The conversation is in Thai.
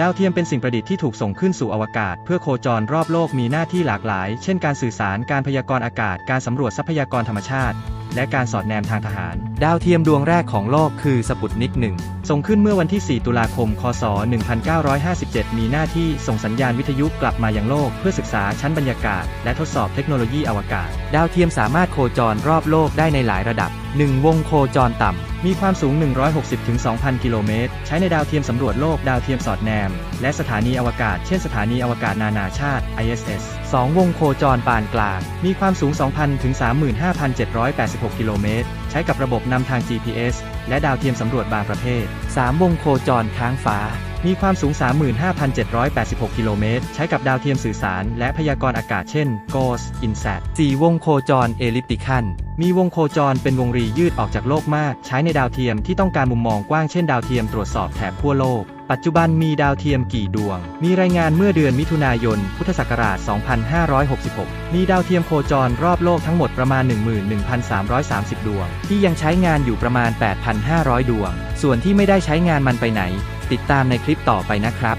ดาวเทียมเป็นสิ่งประดิษฐ์ที่ถูกส่งขึ้นสู่อวกาศ เพื่อโคจรรอบโลกมีหน้าที่หลากหลาย เช่นการสื่อสารการพยากรณ์อากาศ การสำรวจทรัพยากรธรรมชาติ และการสอดแนมทางทหาร ดาวเทียมดวงแรกของโลกคือสปุตนิกหนึ่งส่งขึ้นเมื่อวันที่ 4 ตุลาคม คศ 1957 มีหน้าที่ส่งสัญญาณวิทยุกลับมายังโลก เพื่อศึกษาชั้นบรรยากาศ และทดสอบเทคโนโลยีอวกาศ ดาวเทียมสามารถโคจรรอบโลกได้ในหลายระดับ 1 วงโคจรต่ำ มีความสูง 160-2,000 กิโลเมตร ใช้ในดาวเทียมสำรวจโลกดาวเทียมสอดแนม และสถานีอวกาศ เช่นสถานีอวกาศนานาชาติ ISS 2 วงโคจรปานกลาง มีความสูง 2,000ถึง35,786 กิโลเมตร ใช้กับระบบนำทาง GPS และดาวเทียมสำรวจบางประเภท 3 วงโคจรค้างฟ้า มีความสูง 35,786 กิโลเมตร ใช้กับดาวเทียมสื่อสาร และพยากรณ์อากาศเช่น GOES INSAT 4วงโคจรเอลิปติคัน มีวงโคจรเป็นวงรียืดออกจากโลกมาก ใช้ในดาวเทียมที่ต้องการมุมมองกว้างเช่นดาวเทียมตรวจสอบแถบขั้วโลก ปัจจุบันมีดาวเทียมกี่ดวง มีรายงานเมื่อเดือนมิถุนายน พุทธศักราช 2566 มีดาวเทียมโคจรรอบโลกทั้งหมดประมาณ 11,330 ดวง ที่ยังใช้งานอยู่ประมาณ 8,500 ดวง ส่วนที่ไม่ได้ใช้งานมันไปไหน ติดตามในคลิปต่อไปนะครับ